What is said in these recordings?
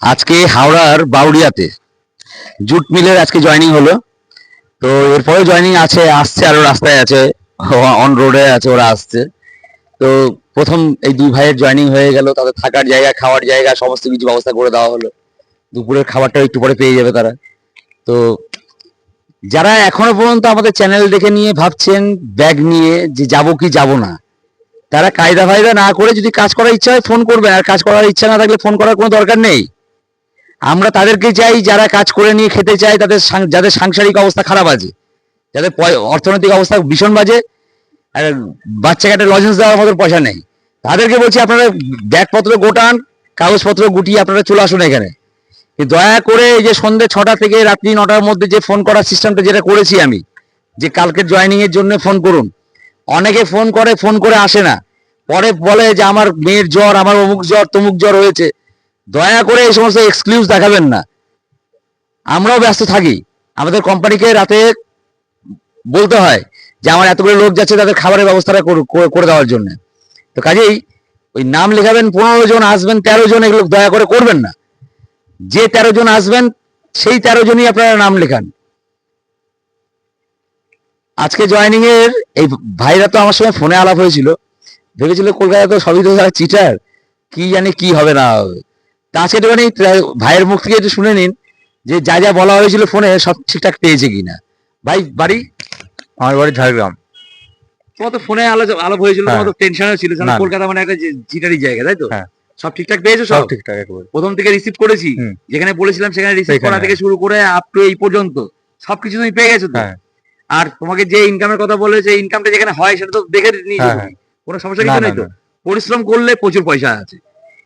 আজকে হাওড়ার বাউরিয়াতে জুট মিলের আজকে জয়েনিং হলো। তো এরপরে জয়েনিং আছে, আসছে, আরও রাস্তায় আছে অন রোডে আছে, ওরা আসছে। তো প্রথম এই দুই ভাইয়ের জয়েনিং হয়ে গেল, তাদের থাকার জায়গা, খাওয়ার জায়গা, সমস্ত কিছু ব্যবস্থা করে দেওয়া হলো। দুপুরের খাবারটা একটু পরে পেয়ে যাবে তারা। তো যারা এখনও পর্যন্ত আমাদের চ্যানেল দেখে নিয়ে ভাবছেন ব্যাগ নিয়ে যে যাব কি যাব না, তারা কায়দা ফায়দা না করে যদি কাজ করার ইচ্ছা হয় ফোন করবেন। আর কাজ করার ইচ্ছা না থাকলে ফোন করার কোনো দরকার নেই। আমরা তাদেরকে চাই যারা কাজ করে নিয়ে খেতে চায়, তাদের যাদের সাংসারিক অবস্থা খারাপ আছে, যাদের অর্থনৈতিক অবস্থা ভীষণ বাজে, আর বাচ্চা কাটে লজেন্স দেওয়ার মতো পয়সা নেই। তাদেরকে বলছি আপনারা ব্যাগপত্র গোটান, কাগজপত্র গুটিয়ে আপনারা চলে আসুন এখানে। দয়া করে এই যে সন্ধ্যে ছটা থেকে রাত্রি নটার মধ্যে যে ফোন করার সিস্টেমটা যেটা করেছি আমি, যে কালকের জয়েনিং এর জন্য ফোন করুন। অনেকে ফোন করে ফোন করে আসে না। পরে বলে যে আমার মেয়ের জ্বর, আমার অমুক জ্বর, তমুক জ্বর হয়েছে। দয়া করে এই সমস্ত এক্সক্লুজ দেখাবেন না। আমরাও ব্যস্ত থাকি। আমাদের কোম্পানিকে রাতে বলতে হয় যে, আমার এতগুলো লোক যাচ্ছে, তাদের খাবারের ব্যবস্থাটা করে- দেওয়ার জন্য। তো কাজেই ওই নাম লেখাবেন পনেরো জন, আসবেন তেরো জন, এগুলো দয়া করে করবেন না। যে তেরো জন আসবেন, সেই তেরো জনই আপনারা নাম লেখান। আজকে জয়েনিং এর এই ভাইরা তো আমার সঙ্গে ফোনে আলাপ হয়েছিল। ভেবেছিল কলকাতা তো সবই তো চিটার কি জানি কি হবে না হবে। তা আজকে একটুখানি ভাইয়ের মুখ থেকে একটু শুনে নিন যে যা যা বলা হয়েছিল ফোনে সব ঠিকঠাক পেয়েছে কিনা। ভাই বাড়ি? আমার বাড়ি ঝাড়গ্রাম। তোমার তো ফোনে আলাপ আলাপ হয়েছিল হ্যাঁ। তোমার তো টেনশনও ছিল জানো না, না। কলকাতা মানে একটা যে চিটারি জায়গা তাই তো? হ্যাঁ। সব ঠিকঠাক পেয়েছ সব? ঠিকঠাক একবারে। প্রথম থেকে রিসিভ করেছি। যেখানে বলেছিলাম সেখানে রিসিভ করা থেকে শুরু করে আপ টু এই পর্যন্ত। সবকিছু তুমি পেয়ে গেছো তো? হ্যাঁ। আর তোমাকে যে ইনকামের কথা বলে যে ইনকামটা যেখানে হয় সেটা তো দেখে নিয়েছো হ্যাঁ, কোনো সমস্যা কিছু নেই তো? পরিশ্রম করলে প্রচুর পয়সা আছে।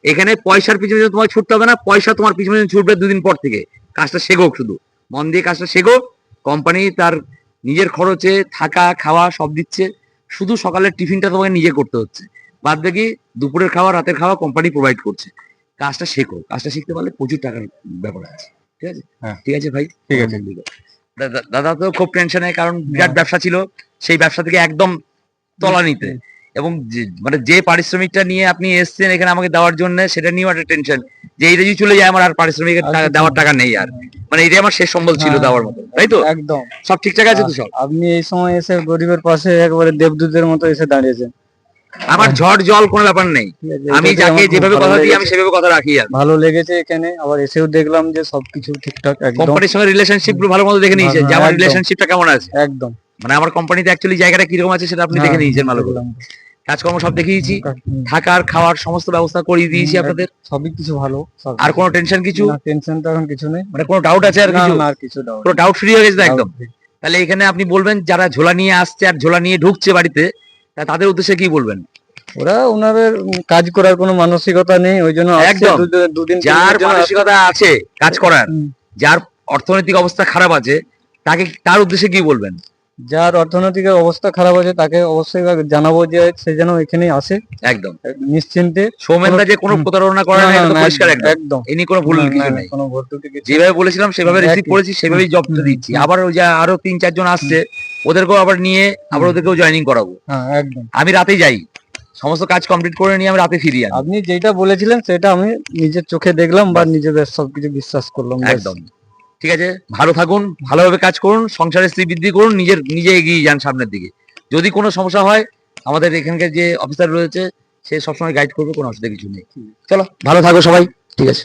এখানে পয়সার পিছনে তোমার ছুটতে হবে না পয়সা তোমার পিছনে ছুটবে দুদিন পর থেকে। কাজটা শেখো শুধু। মন দিয়ে কাজটা শেখো কোম্পানি তার নিজের খরচে থাকা খাওয়া সব দিচ্ছে। শুধু সকালের টিফিনটা তোমাকে নিজে করতে হচ্ছে। বাদ বাকি দুপুরের খাওয়া রাতের খাওয়া কোম্পানি প্রোভাইড করছে। কাজটা শেখো কাজটা শিখতে পারলে প্রচুর টাকার ব্যাপার আছে। ঠিক আছে? হ্যাঁ। ঠিক আছে ভাই? ঠিক আছে। দাদা- দাদা তো খুব টেনশনে কারণ বিরাট ব্যবসা ছিল। সেই ব্যবসা থেকে একদম তলানিতে এবং মানে যে পারিশ্রমিকটা নিয়ে আপনি এসেছেন এখানে আমাকে দেওয়ার জন্য সেটা নিয়েও একটা টেনশন যে এইটা যদি চলে যায় আমার আর আচ্ছা। দেওয়ার টাকা নেই আর। মানে এটাই আমার শেষ সম্বল ছিল হ্যাঁ। দেওয়ার মতো তাই তো? একদম। সব ঠিকঠাক আছে তো সব? আপনি এই সময় এসে গরিবের পাশে একবারে দেবদূতের মতো এসে দাঁড়িয়েছেন। আমার ঝড় জল কোনো ব্যাপার নেই। আমি যাকে যেভাবে কথা দিই আমি সেভাবে কথা রাখি আর। ভালো লেগেছে এখানে আবার এসেও দেখলাম যে সবকিছু ঠিকঠাক একদম। কোম্পানির সঙ্গে রিলেশনশিপগুলো ভালো মতো দেখে নিয়েছেন যে আমার রিলেশনশিপটা কেমন আছে? একদম। মানে আমার কোম্পানিতে অ্যাকচুয়ালি জায়গাটা কীরকম আছে সেটা আপনি দেখে হ্যাঁ, নিয়েছেন ভালো করে কাজকর্ম সব দেখিয়েছি থাকার খাওয়ার সমস্ত ব্যবস্থা করিয়ে দিয়েছি আপনাদের। সবই কিছু ভালো আর কোনো টেনশন কিছু? টেনশন তো এখন কিছু নেই। মানে কোনো ডাউট আছে আর কিছু? না আর কিছু দাও পুরো ডাউট ফ্রি হয়ে গেছে একদম? তাহলে এখানে আপনি বলবেন যারা ঝোলা নিয়ে আসছে আর ঝোলা নিয়ে ঢুকছে বাড়িতে তা তাদের উদ্দেশ্যে কি বলবেন? ওরা ওনাদের কাজ করার কোনো মানসিকতা নেই ওই জন্য একদম। দুদিন যার মানসিকতা আছে কাজ করার যার অর্থনৈতিক অবস্থা খারাপ আছে তাকে তার উদ্দেশ্যে কি বলবেন? যার অর্থনৈতিক অবস্থা খারাপ আছে তাকে অবশ্যই জানাব যে সে যেন এখানে আসে। একদম। নিশ্চিন্তে সৌমেনদা যে কোনো প্রতারণা করে না, এটা পরিষ্কার একদম। নিয়ে কোনো ভুল কিছু নেই। কোনো ভর্তুকি যেভাবে বলেছিলাম সেভাবে রিসিভ করেছি সেভাবেই জবটা দিচ্ছি। আবার ওই যে আরও তিন চারজন আসছে ওদেরকেও আবার নিয়ে আবার ওদেরকেও জয়েনিং করাবো। হ্যাঁ একদম। আমি রাতে যাই। সমস্ত কাজ কমপ্লিট করে নিয়ে আমি রাতে ফিরি আপনি যেটা বলেছিলেন সেটা আমি নিজের চোখে দেখলাম বা নিজেদের সবকিছু বিশ্বাস করলাম একদম। ঠিক আছে? ভালো থাকুন ভালোভাবে কাজ করুন সংসারে স্ত্রী বৃদ্ধি করুন নিজের নিজে এগিয়ে যান সামনের দিকে। যদি কোনো সমস্যা হয় আমাদের এখানকার যে অফিসার রয়েছে সে সবসময় গাইড করবে কোনো অসুবিধা কিছু নেই। চলো ভালো থাকো সবাই ঠিক আছে?